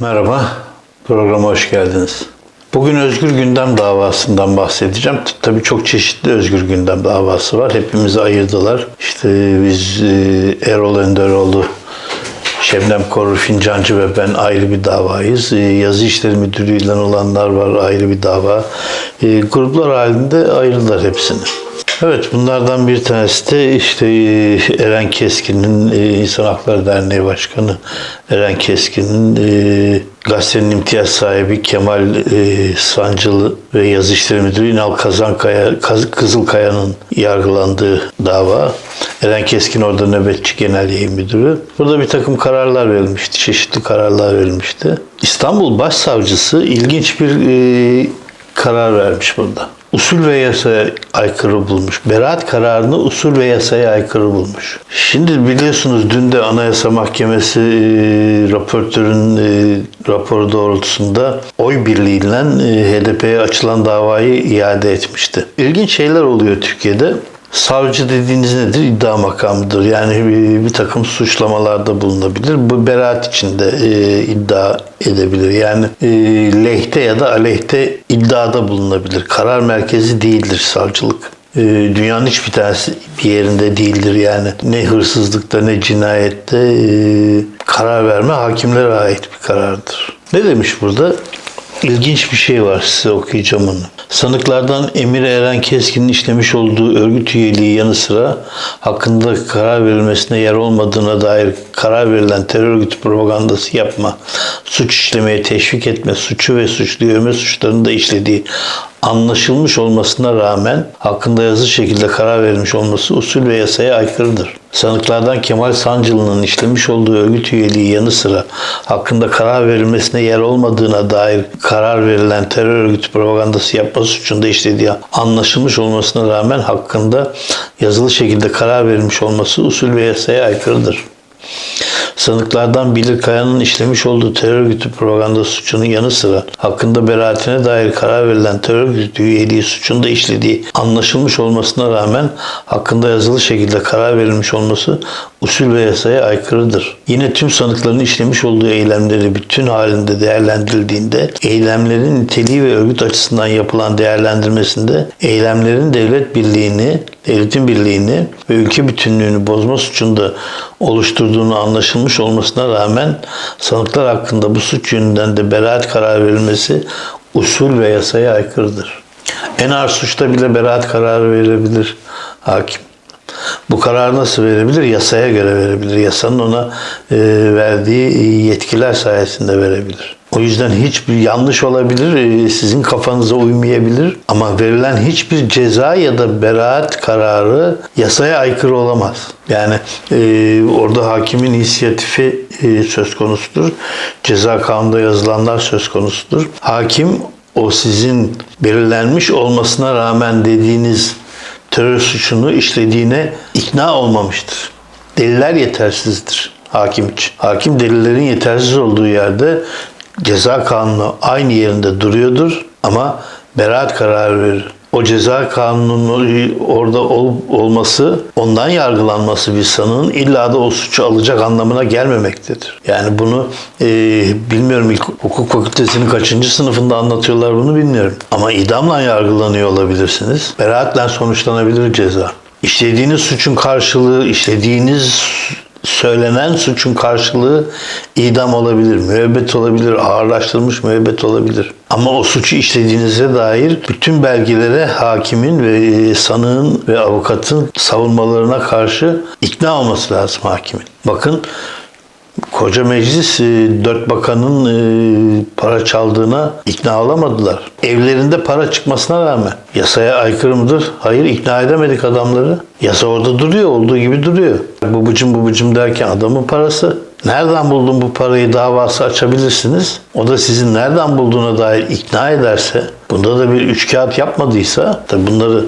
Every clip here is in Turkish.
Merhaba, programa hoş geldiniz. Bugün Özgür Gündem davasından bahsedeceğim. Tabii çok çeşitli Özgür Gündem davası var. Hepimizi ayırdılar. İşte biz e, Erol Önderoğlu, Şebnem Korur Fincancı ve ben ayrı bir davayız. E, Yazı İşleri Müdürlüğü'yle olanlar var ayrı bir dava. E, Gruplar halinde ayırdılar hepsini. Evet bunlardan bir tanesi de işte e, Eren Keskin'in e, İnsan Hakları Derneği Başkanı Eren Keskin'in e, gazetenin imtiyaz sahibi Kemal Sancılı ve Yazı Müdürü İnal Kazankaya, Kaz- Kızılkaya'nın yargılandığı dava. Eren Keskin orada nöbetçi genel yayın müdürü. Burada bir takım kararlar verilmişti. Çeşitli kararlar verilmişti. İstanbul Başsavcısı ilginç bir karar vermiş burada. Usul ve yasaya aykırı bulmuş. Beraat kararını usul ve yasaya aykırı bulmuş. Şimdi biliyorsunuz dün de Anayasa Mahkemesi e, raportörün e, raporu doğrultusunda oy birliğiyle e, HDP'ye açılan davayı iade etmişti. İlginç şeyler oluyor Türkiye'de. Savcı dediğiniz nedir? İddia makamıdır. Yani bir, takım suçlamalarda bulunabilir. Bu beraat içinde e, iddia edebilir. Yani e, lehte ya da aleyhte iddiada bulunabilir. Karar merkezi değildir savcılık. E, dünyanın hiçbir tanesi bir yerinde değildir yani. Ne hırsızlıkta ne cinayette e, karar verme hakimlere ait bir karardır. Ne demiş burada? İlginç bir şey var size okuyacağım onu. Sanıklardan Emir Eren Keskin'in işlemiş olduğu örgüt üyeliği yanı sıra hakkında karar verilmesine yer olmadığına dair karar verilen terör örgütü propagandası yapma, suç işlemeye teşvik etme, suçu ve suçluyu övme suçlarını da işlediği anlaşılmış olmasına rağmen hakkında yazılı şekilde karar verilmiş olması usul ve yasaya aykırıdır. Sanıklardan Kemal Sancılı'nın işlemiş olduğu örgüt üyeliği yanı sıra hakkında karar verilmesine yer olmadığına dair karar verilen terör örgütü propagandası yapma suçunda işlediği anlaşılmış olmasına rağmen hakkında yazılı şekilde karar verilmiş olması usul ve yasaya aykırıdır. Sanıklardan Bilir Kaya'nın işlemiş olduğu terör örgütü propaganda suçunun yanı sıra hakkında beraatine dair karar verilen terör örgütü üyeliği suçunda işlediği anlaşılmış olmasına rağmen hakkında yazılı şekilde karar verilmiş olması usul ve yasaya aykırıdır. Yine tüm sanıkların işlemiş olduğu eylemleri bütün halinde değerlendirildiğinde eylemlerin niteliği ve örgüt açısından yapılan değerlendirmesinde eylemlerin devlet birliğini, devletin birliğini ve ülke bütünlüğünü bozma suçunda oluşturduğunu anlaşılmış olmasına rağmen sanıklar hakkında bu suç yönünden de beraat kararı verilmesi usul ve yasaya aykırıdır. En ağır suçta bile beraat kararı verebilir hakim. Bu karar nasıl verebilir? Yasaya göre verebilir. Yasanın ona e, verdiği yetkiler sayesinde verebilir. O yüzden hiçbir yanlış olabilir, e, sizin kafanıza uymayabilir ama verilen hiçbir ceza ya da beraat kararı yasaya aykırı olamaz. Yani e, orada hakimin inisiyatifi e, söz konusudur. Ceza kanunda yazılanlar söz konusudur. Hakim o sizin belirlenmiş olmasına rağmen dediğiniz terör suçunu işlediğine ikna olmamıştır. Deliller yetersizdir hakim için. Hakim delillerin yetersiz olduğu yerde ceza kanunu aynı yerinde duruyordur ama beraat kararı verir. O ceza kanununun orada ol- olması, ondan yargılanması bir sanığın illa da o suçu alacak anlamına gelmemektedir. Yani bunu e, bilmiyorum ilk hukuk fakültesinin kaçıncı sınıfında anlatıyorlar bunu bilmiyorum. Ama idamla yargılanıyor olabilirsiniz. Beraatle sonuçlanabilir ceza. İşlediğiniz suçun karşılığı, işlediğiniz söylenen suçun karşılığı idam olabilir, müebbet olabilir, ağırlaştırılmış müebbet olabilir. Ama o suçu işlediğinize dair bütün belgelere hakimin ve e, sanığın ve avukatın savunmalarına karşı ikna olması lazım hakimin. Bakın Koca meclis e, dört bakanın e, para çaldığına ikna olamadılar. Evlerinde para çıkmasına rağmen yasaya aykırı mıdır? Hayır ikna edemedik adamları. Yasa orada duruyor, olduğu gibi duruyor. Babacım babacım derken adamın parası. Nereden buldun bu parayı davası açabilirsiniz. O da sizin nereden bulduğuna dair ikna ederse, bunda da bir üç kağıt yapmadıysa, tabi bunları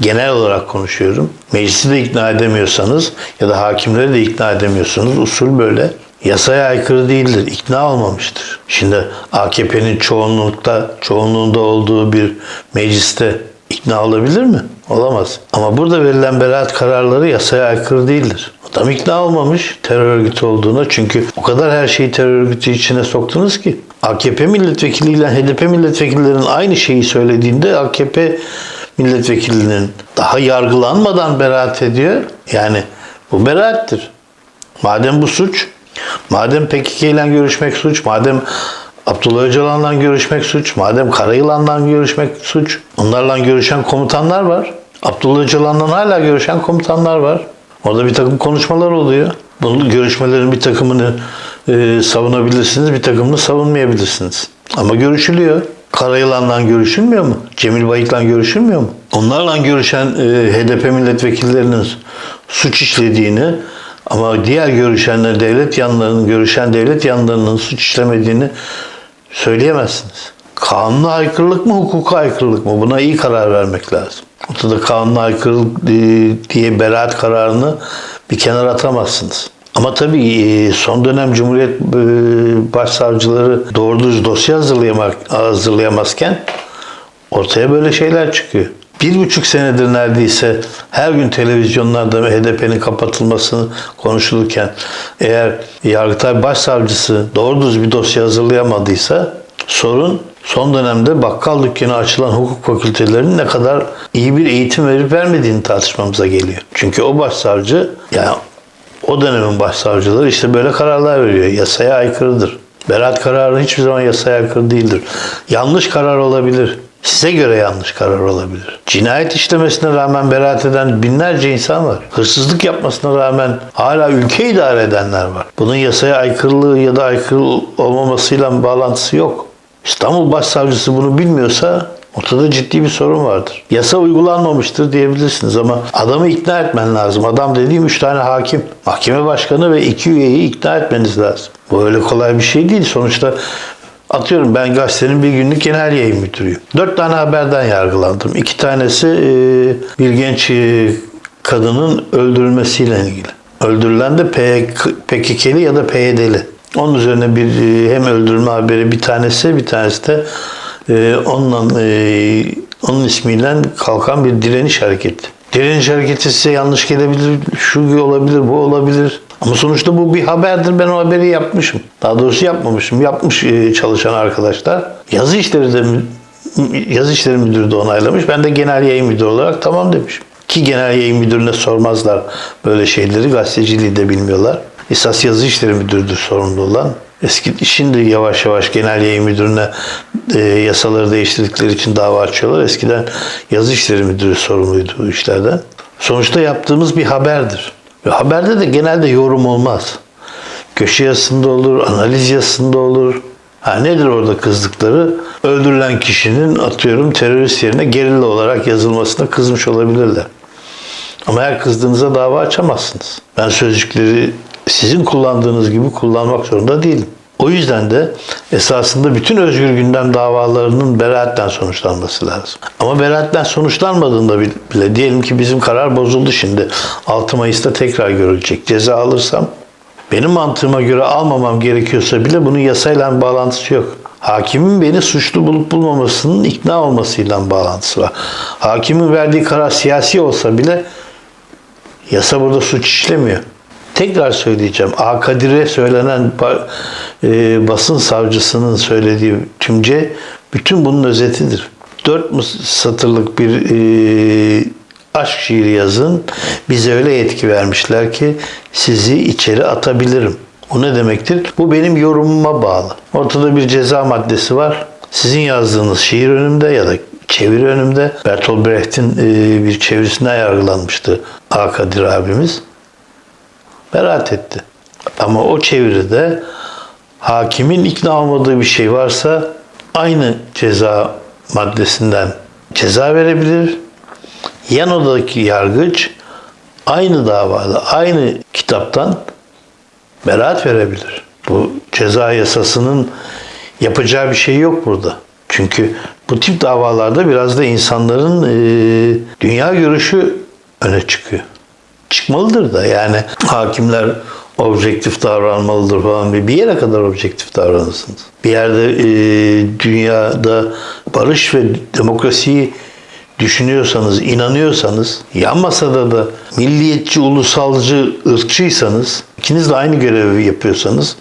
genel olarak konuşuyorum. Meclisi de ikna edemiyorsanız ya da hakimleri de ikna edemiyorsanız usul böyle. Yasaya aykırı değildir. ikna olmamıştır. Şimdi AKP'nin çoğunlukta, çoğunluğunda olduğu bir mecliste ikna olabilir mi? Olamaz. Ama burada verilen beraat kararları yasaya aykırı değildir. Adam ikna olmamış terör örgütü olduğuna. Çünkü o kadar her şeyi terör örgütü içine soktunuz ki. AKP milletvekiliyle HDP milletvekillerinin aynı şeyi söylediğinde AKP milletvekilinin daha yargılanmadan beraat ediyor. Yani bu beraattir. Madem bu suç, madem PKK ile görüşmek suç, madem Abdullah Öcalan'la görüşmek suç, madem Karayılan'la görüşmek suç, onlarla görüşen komutanlar var. Abdullah Öcalan'la hala görüşen komutanlar var. Orada bir takım konuşmalar oluyor. Bu görüşmelerin bir takımını e, savunabilirsiniz, bir takımını savunmayabilirsiniz. Ama görüşülüyor. Karayılan'la görüşülmüyor mu? Cemil Bayık'la görüşülmüyor mu? Onlarla görüşen e, HDP milletvekillerinin suç işlediğini ama diğer görüşenler devlet yanlarının görüşen devlet yanlarının suç işlemediğini söyleyemezsiniz. Kanuna aykırılık mı, hukuka aykırılık mı? Buna iyi karar vermek lazım. Ortada kanuna aykırılık e, diye beraat kararını bir kenara atamazsınız. Ama tabii e, son dönem Cumhuriyet e, Başsavcıları doğru düz dosya hazırlayamazken ortaya böyle şeyler çıkıyor. Bir buçuk senedir neredeyse her gün televizyonlarda HDP'nin kapatılmasını konuşulurken eğer Yargıtay Başsavcısı doğru düz bir dosya hazırlayamadıysa sorun son dönemde bakkal dükkanı açılan hukuk fakültelerinin ne kadar iyi bir eğitim verip vermediğini tartışmamıza geliyor. Çünkü o başsavcı yani o dönemin başsavcıları işte böyle kararlar veriyor. Yasaya aykırıdır. Beraat kararı hiçbir zaman yasaya aykırı değildir. Yanlış karar olabilir. Size göre yanlış karar olabilir. Cinayet işlemesine rağmen beraat eden binlerce insan var. Hırsızlık yapmasına rağmen hala ülke idare edenler var. Bunun yasaya aykırılığı ya da aykırı olmamasıyla bağlantısı yok. İstanbul Başsavcısı bunu bilmiyorsa ortada ciddi bir sorun vardır. Yasa uygulanmamıştır diyebilirsiniz ama adamı ikna etmen lazım. Adam dediğim üç tane hakim, mahkeme başkanı ve iki üyeyi ikna etmeniz lazım. Bu öyle kolay bir şey değil. Sonuçta Atıyorum ben gazetenin bir günlük genel yayın müdürüyüm. Dört tane haberden yargılandım. İki tanesi e, bir genç e, kadının öldürülmesiyle ilgili. Öldürülen de PKK'li ya da PYD'li. Onun üzerine bir e, hem öldürülme haberi bir tanesi bir tanesi de onunla onun ismiyle kalkan bir direniş hareketi. Direniş hareketi size yanlış gelebilir, şu olabilir, bu olabilir. Ama sonuçta bu bir haberdir. Ben o haberi yapmışım. Daha doğrusu yapmamışım. Yapmış e, çalışan arkadaşlar. Yazı işleri de yazı işleri müdürü de onaylamış. Ben de genel yayın müdürü olarak tamam demişim. Ki genel yayın müdürüne sormazlar böyle şeyleri. Gazeteciliği de bilmiyorlar. Esas yazı işleri müdürüdür sorumlu olan. Eski şimdi yavaş yavaş genel yayın müdürüne e, yasaları değiştirdikleri için dava açıyorlar. Eskiden yazı işleri müdürü sorumluydu bu işlerden. Sonuçta yaptığımız bir haberdir. Ve haberde de genelde yorum olmaz. Köşe yazısında olur, analiz yazısında olur. Ha nedir orada kızdıkları? Öldürülen kişinin atıyorum terörist yerine gerilla olarak yazılmasına kızmış olabilirler. Ama her kızdığınıza dava açamazsınız. Ben sözcükleri sizin kullandığınız gibi kullanmak zorunda değilim. O yüzden de esasında bütün özgür gündem davalarının beraatten sonuçlanması lazım. Ama beraatten sonuçlanmadığında bile diyelim ki bizim karar bozuldu şimdi. 6 Mayıs'ta tekrar görülecek. Ceza alırsam benim mantığıma göre almamam gerekiyorsa bile bunun yasayla bağlantısı yok. Hakimin beni suçlu bulup bulmamasının ikna olmasıyla bağlantısı var. Hakimin verdiği karar siyasi olsa bile yasa burada suç işlemiyor. Tekrar söyleyeceğim. A Kadir'e söylenen e, basın savcısının söylediği tümce bütün bunun özetidir. Dört satırlık bir e, aşk şiiri yazın. Bize öyle yetki vermişler ki sizi içeri atabilirim. Bu ne demektir? Bu benim yorumuma bağlı. Ortada bir ceza maddesi var. Sizin yazdığınız şiir önümde ya da çeviri önümde. Bertolt Brecht'in e, bir çevirisine yargılanmıştı A. Kadir abimiz beraat etti. Ama o çeviride hakimin ikna olmadığı bir şey varsa aynı ceza maddesinden ceza verebilir. Yan odadaki yargıç aynı davada, aynı kitaptan beraat verebilir. Bu ceza yasasının yapacağı bir şey yok burada. Çünkü bu tip davalarda biraz da insanların e, dünya görüşü öne çıkıyor çıkmalıdır da yani hakimler objektif davranmalıdır falan bir yere kadar objektif davranırsınız. Bir yerde e, dünyada barış ve demokrasiyi düşünüyorsanız, inanıyorsanız, yan masada da milliyetçi, ulusalcı, ırkçıysanız, ikiniz de aynı görevi yapıyorsanız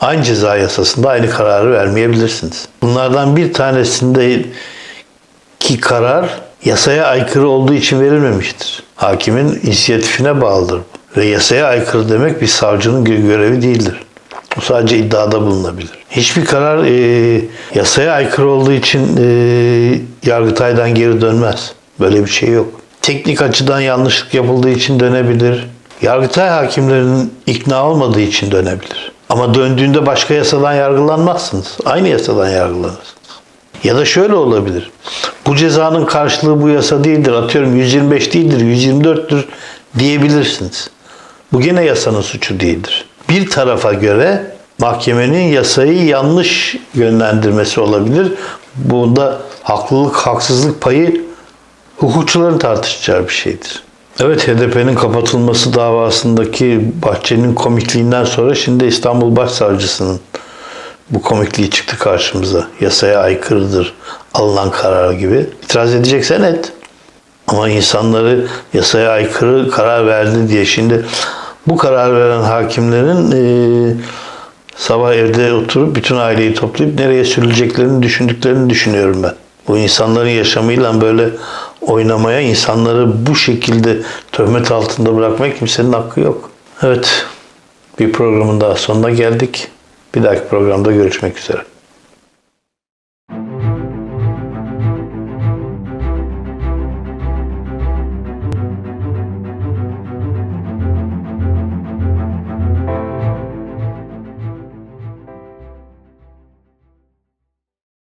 aynı ceza yasasında aynı kararı vermeyebilirsiniz. Bunlardan bir tanesinde ki karar yasaya aykırı olduğu için verilmemiştir. Hakimin inisiyatifine bağlıdır. Ve yasaya aykırı demek bir savcının gö- görevi değildir. O sadece iddiada bulunabilir. Hiçbir karar e, yasaya aykırı olduğu için e, Yargıtay'dan geri dönmez. Böyle bir şey yok. Teknik açıdan yanlışlık yapıldığı için dönebilir. Yargıtay hakimlerinin ikna olmadığı için dönebilir. Ama döndüğünde başka yasadan yargılanmazsınız. Aynı yasadan yargılanırsınız. Ya da şöyle olabilir. Bu cezanın karşılığı bu yasa değildir. Atıyorum 125 değildir, 124'tür diyebilirsiniz. Bu gene yasanın suçu değildir. Bir tarafa göre mahkemenin yasayı yanlış yönlendirmesi olabilir. Bunda haklılık, haksızlık payı hukukçuların tartışacağı bir şeydir. Evet HDP'nin kapatılması davasındaki Bahçeli'nin komikliğinden sonra şimdi İstanbul Başsavcısının bu komikliği çıktı karşımıza. Yasaya aykırıdır alınan karar gibi. İtiraz edeceksen et. Ama insanları yasaya aykırı karar verdi diye şimdi bu karar veren hakimlerin eee, sabah evde oturup bütün aileyi toplayıp nereye sürüleceklerini düşündüklerini düşünüyorum ben. Bu insanların yaşamıyla böyle oynamaya, insanları bu şekilde töhmet altında bırakmaya kimsenin hakkı yok. Evet, bir programın daha sonuna geldik. Bir dahaki programda görüşmek üzere.